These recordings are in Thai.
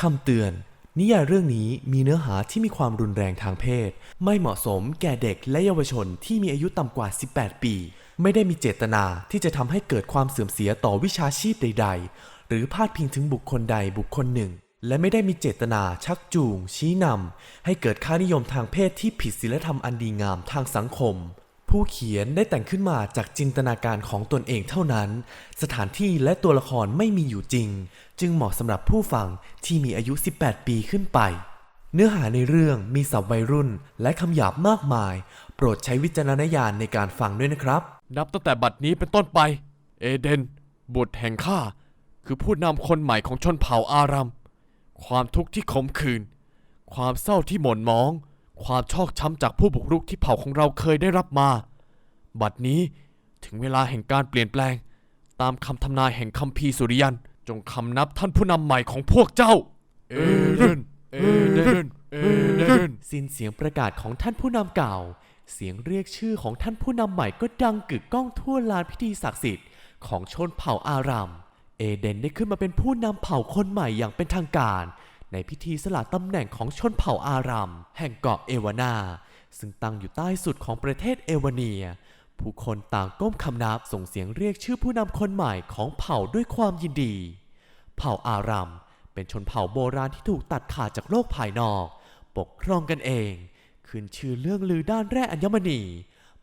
คำเตือน นิยายเรื่องนี้มีเนื้อหาที่มีความรุนแรงทางเพศ ไม่เหมาะสมแก่เด็กและเยาวชนที่มีอายุต่ำกว่า 18 ปี ไม่ได้มีเจตนาที่จะทำให้เกิดความเสื่อมเสียต่อวิชาชีพใด ๆ หรือพาดพิงถึงบุคคลใดบุคคลหนึ่ง และไม่ได้มีเจตนาชักจูง ชี้นำให้เกิดค่านิยมทางเพศที่ผิดศีลธรรมอันดีงามทางสังคมผู้เขียนได้แต่งขึ้นมาจากจินตนาการของตนเองเท่านั้น สถานที่และตัวละครไม่มีอยู่จริง จึงเหมาะสำหรับผู้ฟังที่มีอายุ 18 ปีขึ้นไป เนื้อหาในเรื่องมีศัพท์วัยรุ่นและคำหยาบมากมาย โปรดใช้วิจารณญาณในการฟังด้วยนะครับ นับตั้งแต่บัดนี้เป็นต้นไป เอเดน บุตรแห่งข้า คือผู้นำคนใหม่ของชนเผ่าอารัม ความทุกข์ที่ขมขื่นความเศร้าที่หม่นหมอง ความชอกช้ำจากผู้บุกรุกที่เผ่าของเราเคยได้รับมา บัดนี้ถึงเวลาแห่งการเปลี่ยนแปลง ตามคำทำนายแห่งคัมภีร์สุริยัน จงคำนับท่านผู้นำใหม่ของพวกเจ้า เอเดน เอเดน เอเดน สิ้นเสียงประกาศของท่านผู้นำเก่า เสียงเรียกชื่อของท่านผู้นำใหม่ก็ดังกึกก้องทั่วลานพิธีศักดิ์สิทธิ์ของชนเผ่าอาราม เอเดนได้ขึ้นมาเป็นผู้นำเผ่าคนใหม่อย่างเป็นทางการ ในพิธีสละตำแหน่งของชนเผ่าอาราม แห่งเกาะเอวานา ซึ่งตั้งอยู่ใต้สุดของประเทศเอวาเนีย ผู้คนต่างก้มคำนับส่งเสียงเรียกชื่อผู้นำคนใหม่ของเผ่าด้วยความยินดี เผ่าอารัมเป็นชนเผ่าโบราณที่ถูกตัดขาดจากโลกภายนอก ปกครองกันเอง ขึ้นชื่อเรื่องลือด้านแร่อัญมณี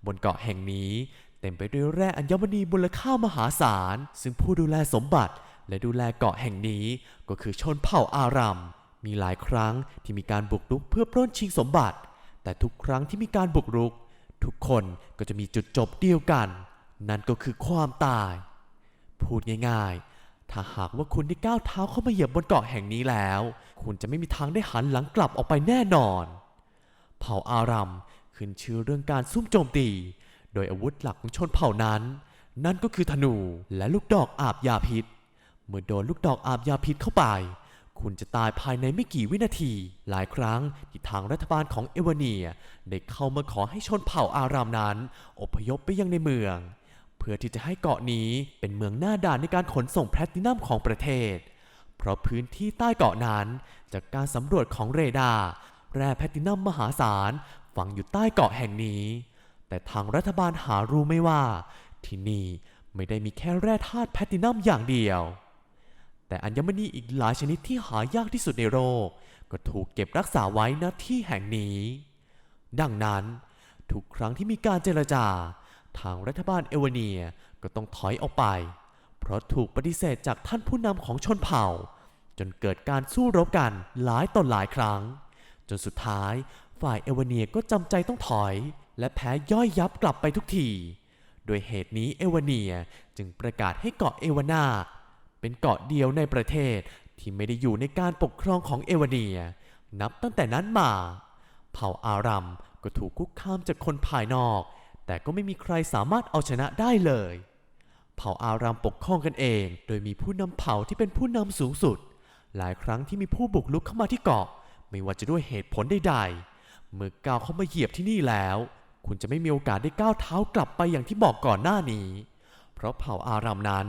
บนเกาะแห่งนี้ เต็มไปด้วยแร่อัญมณีมูลค่ามหาศาล ซึ่งผู้ดูแลสมบัติและดูแลเกาะแห่งนี้ก็คือชนเผ่าอารัมมีหลายครั้งที่มีการบุกรุกเพื่อปล้นชิงสมบัติ แต่ทุกครั้งที่มีการบุกรุก ทุกคนก็จะมีจุดจบเดียวกัน นั่นก็คือความตาย พูดง่ายๆ ถ้าหากว่าคุณได้ก้าวเท้าเข้ามาเหยียบบนเกาะแห่งนี้แล้ว คุณจะไม่มีทางได้หันหลังกลับออกไปแน่นอน เผ่าอารัมขึ้นชื่อเรื่องการซุ่มโจมตี โดยอาวุธหลักของชนเผ่านั้น นั่นก็คือธนูและลูกดอกอาบยาพิษ เมื่อโดนลูกดอกอาบยาพิษเข้าไป คุณจะตายภายในไม่กี่วินาที หลายครั้งที่ทางรัฐบาลของเอวาเนียได้เข้ามาขอให้ชนเผ่าอารามนั้น อพยพไปยังในเมือง เพื่อที่จะให้เกาะนี้เป็นเมืองหน้าด่านในการขนส่งแพลตินัมของประเทศ เพราะพื้นที่ใต้เกาะนั้น จากการสำรวจของเรดาร์แร่แพลตินัมมหาศาลฝังอยู่ใต้เกาะแห่งนี้ แต่ทางรัฐบาลหารู้ไม่ว่า ที่นี่ไม่ได้มีแค่แร่ธาตุแพลตินัมอย่างเดียว แต่อัญมณีอีกหลายชนิดที่หายากที่สุดในโลกก็ถูกเก็บรักษาไว้ณที่แห่งนี้ ดังนั้น ทุกครั้งที่มีการเจรจา ทางรัฐบาลเอวาเนียก็ต้องถอยออกไป เพราะถูกปฏิเสธจากท่านผู้นำของชนเผ่า จนเกิดการสู้รบกันหลายต่อหลายครั้ง จนสุดท้ายฝ่ายเอวาเนียก็จำใจต้องถอย และแพ้ย่อยยับกลับไปทุกทีโดยเหตุนี้เอวาเนียจึงประกาศให้เกาะเอวานา เป็นเกาะเดียวในประเทศที่ไม่ได้อยู่ในการปกครองของเอวาเนีย นับตั้งแต่นั้นมา เผ่าอารัมก็ถูกคุกคามจากคนภายนอก แต่ก็ไม่มีใครสามารถเอาชนะได้เลย เผ่าอารัมปกครองกันเอง โดยมีผู้นำเผ่าที่เป็นผู้นำสูงสุด หลายครั้งที่มีผู้บุกรุกเข้ามาที่เกาะ ไม่ว่าจะด้วยเหตุผลใดๆเมื่อก้าวเข้ามาเหยียบที่นี่แล้ว คุณจะไม่มีโอกาสได้ก้าวเท้ากลับไปอย่างที่บอกก่อนหน้านี้ เพราะเผ่าอารัมนั้น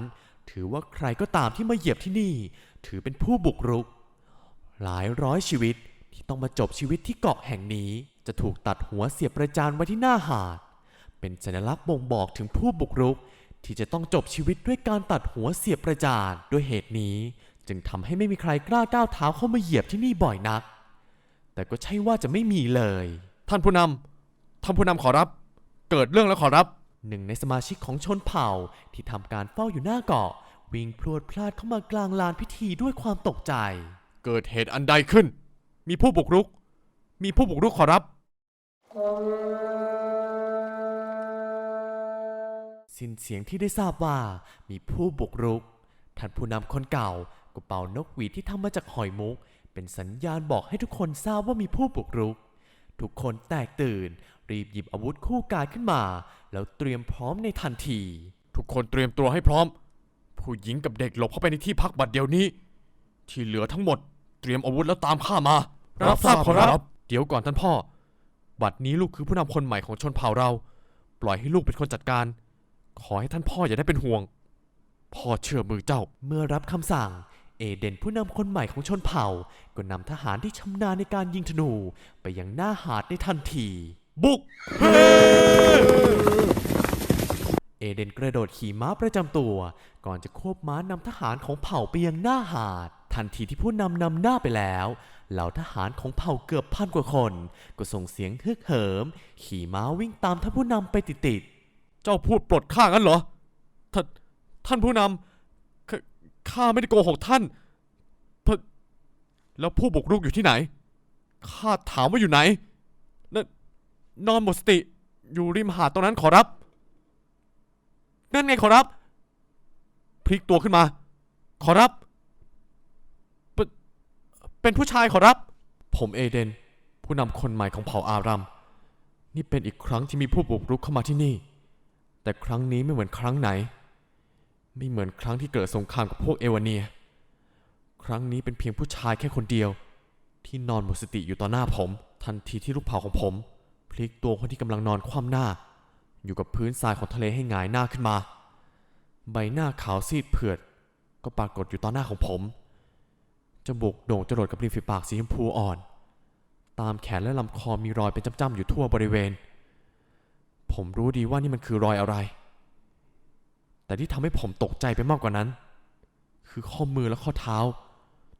ถือว่าใครก็ตามที่มาเหยียบที่นี่ ถือเป็นผู้บุกรุก หลายร้อยชีวิตที่ต้องมาจบชีวิตที่เกาะแห่งนี้ จะถูกตัดหัวเสียบประจานไว้ที่หน้าหาด เป็นสัญลักษณ์บ่งบอกถึงผู้บุกรุก ที่จะต้องจบชีวิตด้วยการตัดหัวเสียบประจานด้วยเหตุนี้ จึงทำให้ไม่มีใครกล้าก้าวเท้าเข้ามาเหยียบที่นี่บ่อยนัก แต่ก็ใช่ว่าจะไม่มีเลย ท่านผู้นำท่านผู้นำขอรับ เกิดเรื่องแล้วขอรับ หนึ่งในสมาชิกของชนเผ่าที่ทำการเฝ้าอยู่หน้าเกาะ วิ่งพรวดพลาดเข้ามากลางลานพิธีด้วยความตกใจ เกิดเหตุอันใดขึ้น มีผู้บุกรุก มีผู้บุกรุกขอรับ สิ้นเสียงที่ได้ทราบว่ามีผู้บุกรุก ท่านผู้นำคนเก่าก็เป่านกหวีดที่ทำมาจากหอยมุก เป็นสัญญาณบอกให้ทุกคนทราบว่ามีผู้บุกรุก ทุกคนแตกตื่น รีบหยิบอาวุธคู่กายขึ้นมา แล้วเตรียมพร้อมในทันที ทุกคนเตรียมตัวให้พร้อม ผู้หญิงกับเด็กหลบเข้าไปในที่พักบัดเดี๋ยวนี้ ที่เหลือทั้งหมด เตรียมอาวุธแล้วตามข้ามารับทราบขอรับ เดี๋ยวก่อนท่านพ่อ บัดนี้ลูกคือผู้นำคนใหม่ของชนเผ่าเรา ปล่อยให้ลูกเป็นคนจัดการ ขอให้ท่านพ่ออย่าได้เป็นห่วง พ่อเชื่อมือเจ้าเมื่อรับคำสั่ง เอเดนผู้นำคนใหม่ของชนเผ่า ก็นำทหารที่ชำนาญในการยิงธนู ไปยังหน้าหาดในทันที บุก เอเดนกระโดดขี่ม้าประจำตัว ก่อนจะควบม้านำทหารของเผ่าไปยังหน้าหาด ทันทีที่ผู้นำนำหน้าไปแล้ว เหล่าทหารของเผ่าเกือบพันกว่าคน ก็ส่งเสียงฮึกเหิม ขี่ม้าวิ่งตามท่านผู้นำไปติดๆ เจ้าพูดปลดข้างั้นเหรอ ท่านท่านผู้นำ ข้าไม่ได้โกหกท่านท่านแล้วผู้บุกรุกอยู่ที่ไหน ข้าถามว่าอยู่ไหนนนนอนหมดสติ อยู่ริมหาดตรงนั้นขอรับ นั่นไงขอรับ พลิกตัวขึ้นมา ขอรับเป็นเป็นผู้ชายขอรับ ผมเอเดน ผู้นำคนใหม่ของเผ่าอารัม นี่เป็นอีกครั้งที่มีผู้บุกรุกเข้ามาที่นี่ แต่ครั้งนี้ไม่เหมือนครั้งไหน ไม่เหมือนครั้งที่เกิดสงครามกับพวกเอวาเนีย ครั้งนี้เป็นเพียงผู้ชายแค่คนเดียว ที่นอนหมดสติอยู่ต่อหน้าผม ทันทีที่ลูกเผาของผม พลิกตัวคนที่กำลังนอนคว่ำหน้า อยู่กับพื้นทรายของทะเลให้หงายหน้าขึ้นมา ใบหน้าขาวซีดเผือด ก็ปรากฏอยู่ต่อหน้าของผมจมูกโด่งจรดกับริมฝีปากสีชมพูอ่อน ตามแขนและลำคอมีรอยเป็นจ้ำๆอยู่ทั่วบริเวณ ผมรู้ดีว่านี่มันคือรอยอะไร แต่ที่ทำให้ผมตกใจไปมากกว่านั้น คือข้อมือและข้อเท้า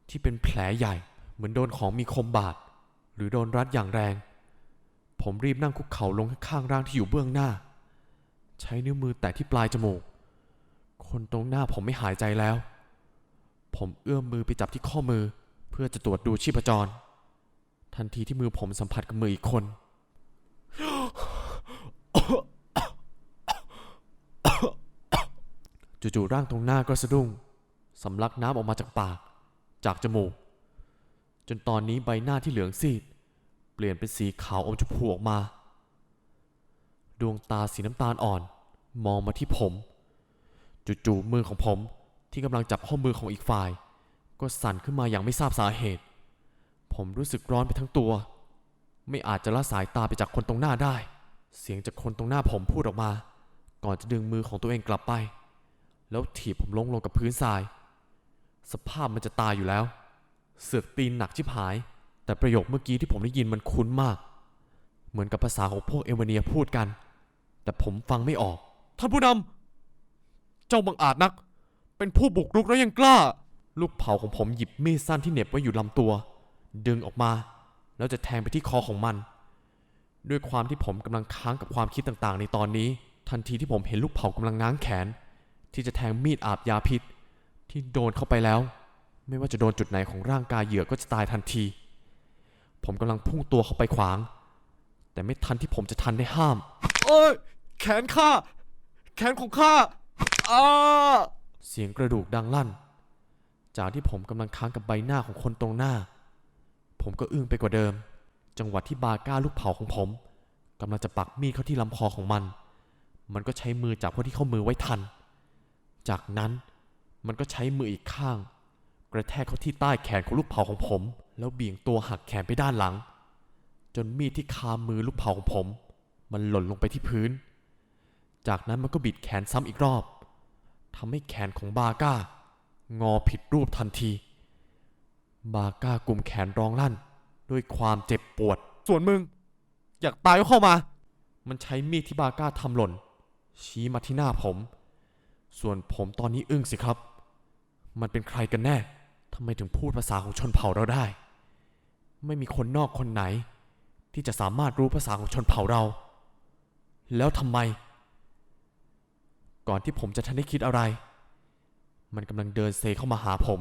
ที่เป็นแผลใหญ่เหมือนโดนของมีคมบาด หรือโดนรัดอย่างแรง ผมรีบนั่งคุกเข่าลงข้างร่างที่อยู่เบื้องหน้า ใช้นิ้วมือแตะที่ปลายจมูก คนตรงหน้าผมไม่หายใจแล้ว ผมเอื้อมมือไปจับที่ข้อมือ เพื่อจะตรวจดูชีพจร ทันทีที่มือผมสัมผัสกับมืออีกคน จู่ๆร่างตรงหน้าก็สะดุ้งสำลักน้ำออกมาจากปาก จากจมูก จนตอนนี้ใบหน้าที่เหลืองซีด เปลี่ยนเป็นสีขาวอมชมพูออกมา ดวงตาสีน้ำตาลอ่อน มองมาที่ผม จู่ๆมือของผมที่กำลังจับข้อมือของอีกฝ่าย ก็สั่นขึ้นมาอย่างไม่ทราบสาเหตุ ผมรู้สึกร้อนไปทั้งตัว ไม่อาจจะละสายตาไปจากคนตรงหน้าได้ เสียงจากคนตรงหน้าผมพูดออกมา ก่อนจะดึงมือของตัวเองกลับไป แล้วถีบผมลงลงกับพื้นทราย สภาพมันจะตายอยู่แล้ว เสือกตีนหนักชิบหาย แต่ประโยคเมื่อกี้ที่ผมได้ยินมันคุ้นมาก เหมือนกับภาษาของพวกเอวาเนียพูดกัน แต่ผมฟังไม่ออก ท่านผู้นำเจ้าบังอาจนัก เป็นผู้บุกรุกแล้วยังกล้า ลูกเผาของผมหยิบมีดสั้นที่เหน็บไว้อยู่ลำตัว ดึงออกมา แล้วจะแทงไปที่คอของมัน ด้วยความที่ผมกำลังค้างกับความคิดต่างๆ ในตอนนี้ ทันทีที่ผมเห็นลูกเผากำลังง้างแขน ที่จะแทงมีดอาบยาพิษ ที่โดนเข้าไปแล้ว ไม่ว่าจะโดนจุดไหนของร่างกายเหยื่อก็จะตายทันที ผมกำลังพุ่งตัวเข้าไปขวาง แต่ไม่ทันที่ผมจะทันได้ห้ามเอ้ยแขนข้า แขนของข้าอ้าเสียงกระดูกดังลั่น จากที่ผมกำลังค้างกับใบหน้าของคนตรงหน้า ผมก็อึ้งไปกว่าเดิม จังหวะที่บาก้าลูกเผาของผมกำลังจะปักมีดเข้าที่ลำคอของมัน มันก็ใช้มือจับเข้าที่ข้อมือไว้ทัน จากนั้นมันก็ใช้มืออีกข้าง กระแทกเข้าที่ใต้แขนของลูกเผาของผม แล้วเบี่ยงตัวหักแขนไปด้านหลัง จนมีดที่คามือลูกเผาของผม มันหล่นลงไปที่พื้น จากนั้นมันก็บิดแขนซ้ำอีกรอบทำให้แขนของบาก้างอผิดรูปทันที บาก้ากลุ่มแขนร้องลั่น ด้วยความเจ็บปวด ส่วนมึง อยากตายก็เข้ามา มันใช้มีดที่บาก้าทำหล่น ชี้มาที่หน้าผม ส่วนผมตอนนี้อึ้งสิครับ มันเป็นใครกันแน่ทำไมถึงพูดภาษาของชนเผ่าเราได้ ไม่มีคนนอกคนไหน ที่จะสามารถรู้ภาษาของชนเผ่าเรา แล้วทำไม ก่อนที่ผมจะทันได้คิดอะไร มันกำลังเดินเซเข้ามาหาผม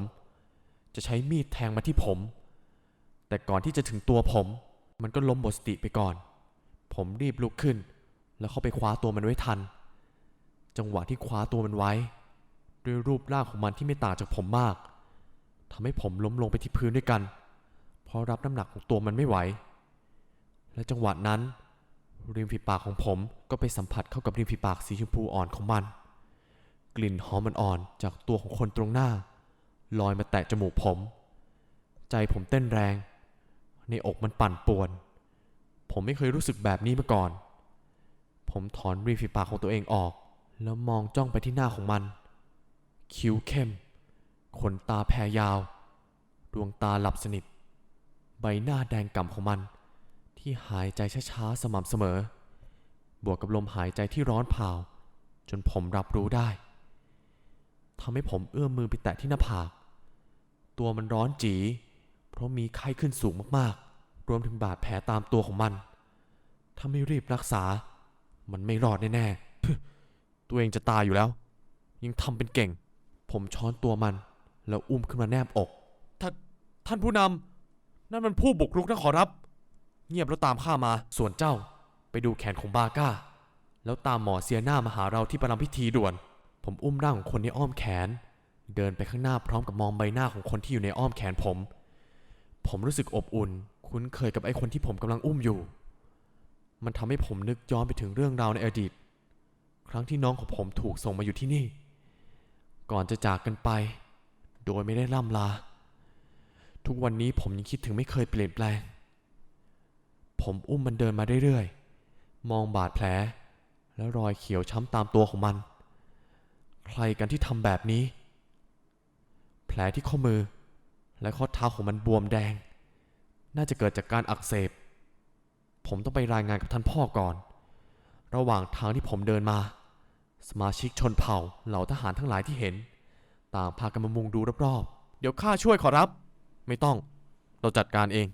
จะใช้มีดแทงมาที่ผม แต่ก่อนที่จะถึงตัวผม มันก็ล้มหมดสติไปก่อน ผมรีบลุกขึ้น แล้วเข้าไปคว้าตัวมันไว้ทัน จังหวะที่คว้าตัวมันไว้ ด้วยรูปร่างของมันที่ไม่ต่างจากผมมากทำให้ผมล้มลงไปที่พื้นด้วยกัน เพราะรับน้ำหนักของตัวมันไม่ไหว และจังหวะนั้น ริมฝีปากของผมก็ไปสัมผัสเข้ากับริมฝีปากสีชมพูอ่อนของมัน กลิ่นหอมมันอ่อนๆจากตัวของคนตรงหน้า ลอยมาแตะจมูกผม ใจผมเต้นแรง ในอกมันปั่นป่วน ผมไม่เคยรู้สึกแบบนี้มาก่อน ผมถอนริมฝีปากของตัวเองออก แล้วมองจ้องไปที่หน้าของมัน คิ้วเข้ม ขนตาแพรยาว ดวงตาหลับสนิท ใบหน้าแดงก่ำของมัน ที่หายใจช้าๆสม่ำเสมอ บวกกับลมหายใจที่ร้อนเผาจนผมรับรู้ได้ทำให้ผมเอื้อมมือไปแตะที่หน้าผาก ตัวมันร้อนจี เพราะมีไข้ขึ้นสูงมากๆ รวมถึงบาดแผลตามตัวของมัน ถ้าไม่รีบรักษา มันไม่รอดแน่ๆ ตัวเองจะตายอยู่แล้ว ยังทำเป็นเก่ง ผมช้อนตัวมัน แล้วอุ้มขึ้นมาแนบอกท่านท่านผู้นำนั่นมันผู้บุกรุกนะขอรับ เงียบแล้วตามข้ามา ส่วนเจ้าไปดูแขนของบาก้า แล้วตามหมอเซียนามาหาเราที่ประลำพิธีด่วน ผมอุ้มร่างของคนในอ้อมแขน เดินไปข้างหน้าพร้อมกับมองใบหน้าของคนที่อยู่ในอ้อมแขนผม ผมรู้สึกอบอุ่น คุ้นเคยกับไอ้คนที่ผมกำลังอุ้มอยู่ มันทำให้ผมนึกย้อนไปถึงเรื่องราวในอดีต ครั้งที่น้องของผมถูกส่งมาอยู่ที่นี่ ก่อนจะจากกันไป โดยไม่ได้ล่ำลา ทุกวันนี้ผมยังคิดถึงไม่เคยเปลี่ยนแปลง ผมอุ้มมันเดินมาเรื่อยๆ มองบาดแผล และรอยเขียวช้ำตามตัวของมัน ใครกันที่ทำแบบนี้ แผลที่ข้อมือ และข้อเท้าของมันบวมแดง น่าจะเกิดจากการอักเสบ ผมต้องไปรายงานกับท่านพ่อก่อน ระหว่างทางที่ผมเดินมา สมาชิกชนเผ่าเหล่าทหารทั้งหลายที่เห็น ต่างพากันมามุงดูรอบๆ เดี๋ยวข้าช่วยขอรับ ไม่ต้อง เราจัดการเอง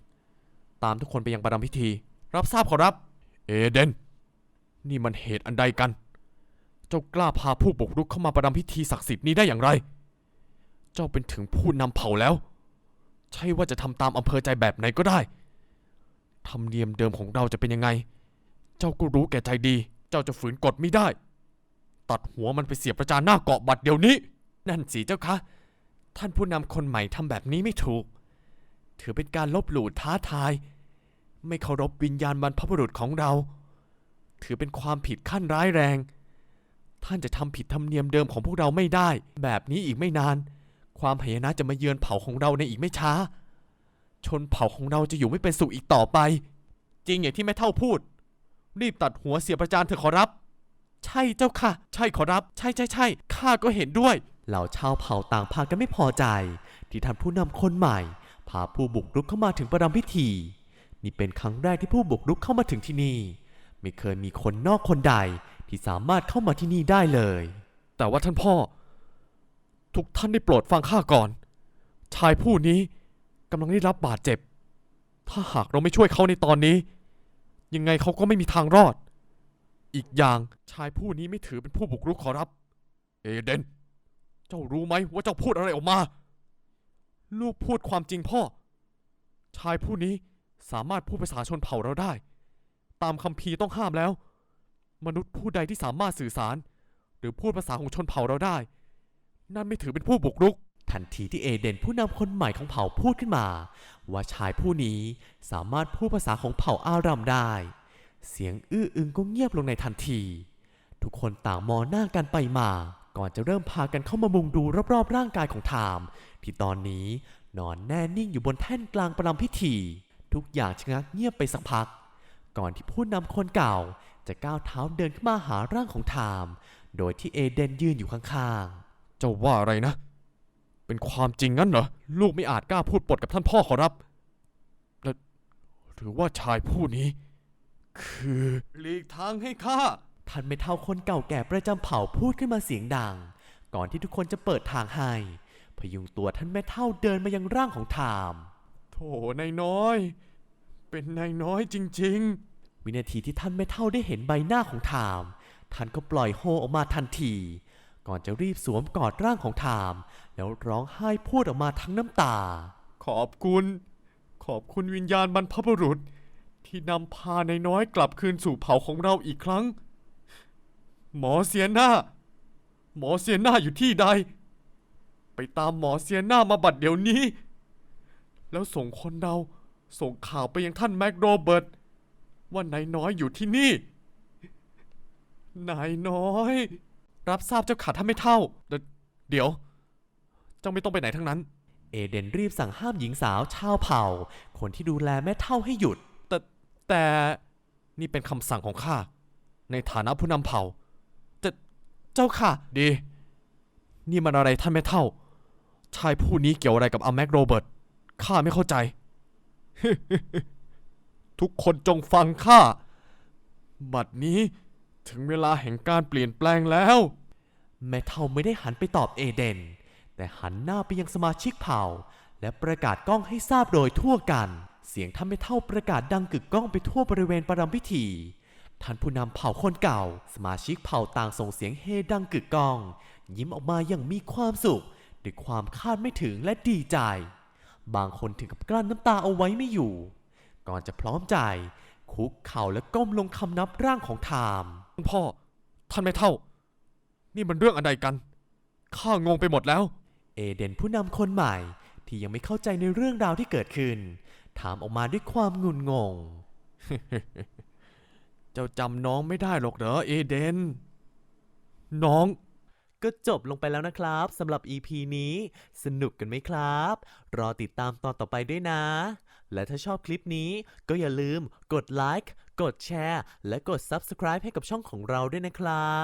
ตามทุกคนไปยังประดำพิธี รับทราบขอรับ เอเดน นี่มันเหตุอันใดกัน เจ้ากล้าพาผู้บุกรุกเข้ามาประดำพิธีศักดิ์สิทธิ์นี้ได้อย่างไร เจ้าเป็นถึงผู้นำเผ่าแล้ว ใช่ว่าจะทำตามอำเภอใจแบบไหนก็ได้ ธรรมเนียมเดิมของเราจะเป็นยังไง เจ้าก็รู้แก่ใจดี เจ้าจะฝืนกฎไม่ได้ ตัดหัวมันไปเสียประจานหน้าเกาะบัตรเดี๋ยวนี้ นั่นสิเจ้าคะ ท่านผู้นำคนใหม่ทำแบบนี้ไม่ถูก ถือเป็นการลบหลู่ท้าทาย ไม่เคารพวิญญาณบรรพบุรุษของเรา ถือเป็นความผิดขั้นร้ายแรง ท่านจะทำผิดธรรมเนียมเดิมของพวกเราไม่ได้ แบบนี้อีกไม่นาน ความหายนะจะมาเยือนเผ่าของเราในอีกไม่ช้า ชนเผ่าของเราจะอยู่ไม่เป็นสุขอีกต่อไป จริงอย่างที่แม่เท่าพูด รีบตัดหัวเสียประจานเถอะขอรับ ใช่เจ้าค่ะ ใช่ขอรับ ใช่ใช่ใช่ข้าก็เห็นด้วย เหล่าชาวเผ่าต่างพากันไม่พอใจ ที่ท่านผู้นำคนใหม่ พาผู้บุกรุกเข้ามาถึงประดำพิธี นี่เป็นครั้งแรกที่ผู้บุกรุกเข้ามาถึงที่นี่ ไม่เคยมีคนนอกคนใดที่สามารถเข้ามาที่นี่ได้เลย แต่ว่าท่านพ่อ ทุกท่านได้โปรดฟังข้าก่อน ชายผู้นี้กำลังได้รับบาดเจ็บ ถ้าหากเราไม่ช่วยเขาในตอนนี้ ยังไงเขาก็ไม่มีทางรอด อีกอย่างชายผู้นี้ไม่ถือเป็นผู้บุกรุกขอรับ เอเดน เจ้ารู้ไหมว่าเจ้าพูดอะไรออกมา ลูกพูดความจริงพ่อ ชายผู้นี้สามารถพูดภาษาชนเผ่าเราได้ ตามคัมภีต้องห้ามแล้ว มนุษย์ผู้ใดที่สามารถสื่อสาร หรือพูดภาษาของชนเผ่าเราได้ นั่นไม่ถือเป็นผู้บุกรุก ทันทีที่เอเดนผู้นำคนใหม่ของเผ่าพูดขึ้นมา ว่าชายผู้นี้สามารถพูดภาษาของเผ่าอารัมได้ เสียงอื้ออึงก็เงียบลงในทันที ทุกคนต่างมองหน้ากันไปมา ก่อนจะเริ่มพากันเข้ามามุงดูรอบๆร่างกายของไทม์ที่ตอนนี้นอนแน่นิ่งอยู่บนแท่นกลางประลำพิธี ทุกอย่างชะงักเงียบไปสักพัก ก่อนที่ผู้นำคนเก่าจะก้าวเท้าเดินเข้ามาหาร่างของไทม์โดยที่เอเดนยืนอยู่ข้างๆ เจ้าว่าอะไรนะ เป็นความจริงงั้นเหรอ ลูกไม่อาจกล้าพูดปดกับท่านพ่อขอรับและหรือว่าชายผู้นี้ คือหลีกทางให้ข้าท่านไม่เท่าคนเก่าแก่ประจำเผ่าพูดขึ้นมาเสียงดัง ก่อนที่ทุกคนจะเปิดทางให้พยุงตัวท่านแม่เท่าเดินมายังร่างของไทม์โถนายน้อย เป็นนายน้อยจริงวินาทีที่ท่านแม่เท่าได้เห็นใบหน้าของไทม์ท่านก็ปล่อยโฮออกมาทันที ก่อนจะรีบสวมกอดร่างของไทม์แล้วร้องไห้พูดออกมาทั้งน้ำตา ขอบคุณ ขอบคุณวิญญาณบรรพบุรุษ ที่นำพาในน้อยกลับคืนสู่เผ่าของเราอีกครั้ง หมอเสียหน้า หมอเสียหน้าอยู่ที่ใด ไปตามหมอเสียหน้ามาบัดเดี๋ยวนี้ แล้วส่งคนเราส่งข่าวไปยังท่านแม็กโรเบิร์ตว่านายน้อยอยู่ที่นี่ นายน้อย รับทราบเจ้าขาท่านไม่เท่าเดเดี๋ยว เจ้าไม่ต้องไปไหนทั้งนั้น เอเดนรีบสั่งห้ามหญิงสาวชาวเผ่า คนที่ดูแลแม่เท่าให้หยุด แต่แต่นี่เป็นคำสั่งของข้า ในฐานะผู้นำเผ่าจะเจ้าค่ะ ดี นี่มันอะไรท่านไม่เท่า ชายผู้นี้เกี่ยวอะไรกับอาแม็กโรเบิร์ตข้าไม่เข้าใจ ทุกคนจงฟังข้า บัดนี้ ถึงเวลาแห่งการเปลี่ยนแปลงแล้ว แม่เท่าไม่ได้หันไปตอบเอเดน แต่หันหน้าไปยังสมาชิกเผ่า และประกาศกล้องให้ทราบโดยทั่วกัน เสียงท่านแม่เท่าประกาศดังกึกก้องไปทั่วบริเวณประรำพิธี ท่านผู้นำเผ่าคนเก่า สมาชิกเผ่าต่างส่งเสียงเฮดังกึกก้อง ยิ้มออกมาอย่างมีความสุขด้วยความคาดไม่ถึงและดีใจ บางคนถึงกับกลั้นน้ำตาเอาไว้ไม่อยู่ ก่อนจะพร้อมใจคุกเข่าและก้มลงคำนับร่างของไทม์ พ่อ ท่านไม่เท่า นี่มันเรื่องอะไรกัน ข้างงไปหมดแล้ว เอเดนผู้นำคนใหม่ที่ยังไม่เข้าใจในเรื่องราวที่เกิดขึ้น ถามออกมาด้วยความงุนงง เจ้าจำน้องไม่ได้หรอกเหรอเอเดน น้อง ก็จบลงไปแล้วนะครับสำหรับ EP นี้ สนุกกันไหมครับ รอติดตามตอนต่อไปด้วยนะ และถ้าชอบคลิปนี้ก็อย่าลืมกดไลค์ กดแชร์ และกด Subscribe ให้กับช่องของเราด้วยนะครับ